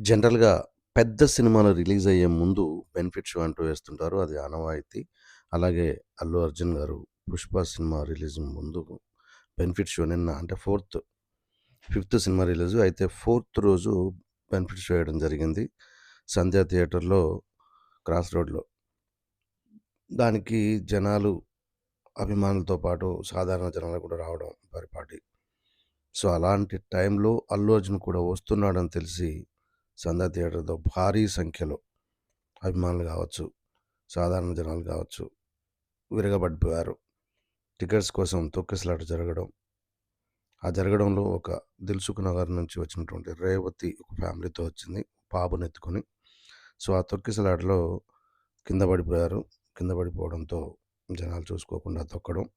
జనరల్‌గా పెద్ద సినిమాలు రిలీజ్ అయ్యే ముందు బెనిఫిట్ షో అంటూ వేస్తుంటారు. అది ఆనవాయితీ. అలాగే అల్లు అర్జున్ గారు 'పుష్ప' సినిమా రిలీజ్ ముందు బెనిఫిట్ షో నిన్న అంటే ఫోర్త్, ఫిఫ్త్ సినిమా రిలీజ్ అయితే ఫోర్త్ రోజు బెనిఫిట్ షో వేయడం జరిగింది. సంధ్యా థియేటర్‌లో క్రాస్ రోడ్‌లో. దానికి జనాలు అభిమానులతో పాటు సాధారణ జనాలు కూడా రావడం పరిపాటి. సో, అలాంటి టైంలో అల్లు అర్జున్ కూడా వస్తున్నాడని తెలిసి సంధ్య థియేటర్‌తో భారీ సంఖ్యలో అభిమానులు కావచ్చు, సాధారణ జనాలు కావచ్చు విరగబడిపోయారు. టికెట్స్ కోసం తొక్కిసలాట జరగడం. ఆ జరగడంలో ఒక దిల్సుఖ్ నగర్ నుంచి వచ్చినటువంటి రేవతి ఒక ఫ్యామిలీతో వచ్చింది బాబునెత్తుకొని. సో, ఆ తొక్కిసలాటలో కింద పడిపోయారు. కింద పడిపోవడంతో జనాలు చూసుకోకుండా తొక్కడం.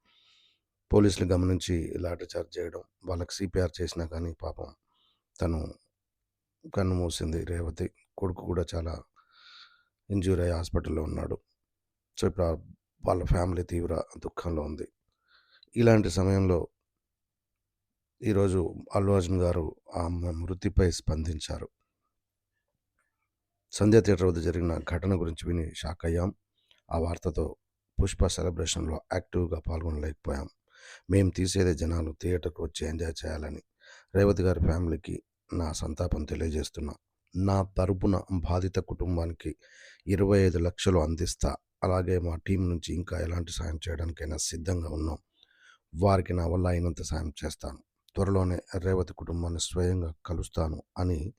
పోలీసులు గమనించి లాఠీ చార్జ్ చేయడం. వాళ్ళకి సీపీఆర్ చేసినా కానీ పాపం తను కన్ను మూసింది రేవతి. కొడుకు కూడా చాలా ఇంజ్యూర్ అయ్యి హాస్పిటల్‌లో ఉన్నాడు. సో, ఇప్పుడు వాళ్ళ ఫ్యామిలీ తీవ్ర దుఃఖంలో ఉంది. ఇలాంటి సమయంలో ఈరోజు అల్లు అర్జున్ గారు ఆ మృతిపై స్పందించారు. సంధ్య థియేటర్ వద్ద జరిగిన ఘటన గురించి విని షాక్ అయ్యాం. ఆ వార్తతో 'పుష్ప' సెలబ్రేషన్‌లో యాక్టివ్‌గా పాల్గొనలేకపోయాం. మేము తీసేదే జనాలు థియేటర్కు వచ్చి ఎంజాయ్ చేయాలని. రేవతి గారి ఫ్యామిలీకి నా సంతాపం తెలియజేస్తున్నా. నా తరపున బాధిత కుటుంబానికి 25 లక్షలు అందిస్తా. అలాగే మా టీం నుంచి ఇంకా ఎలాంటి సాయం చేయడానికైనా సిద్ధంగా ఉన్నాం. వారికి నా వల్ల అయినంత సాయం చేస్తాను. త్వరలోనే రేవతి కుటుంబాన్ని స్వయంగా కలుస్తాను అని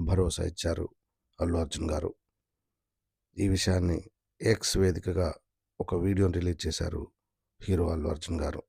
భరోసా ఇచ్చారు అల్లు అర్జున్ గారు. ఈ విషయాన్ని ఎక్స్ వేదికగా ఒక వీడియోని రిలీజ్ చేశారు హీరో అల్లు అర్జున్ గారు.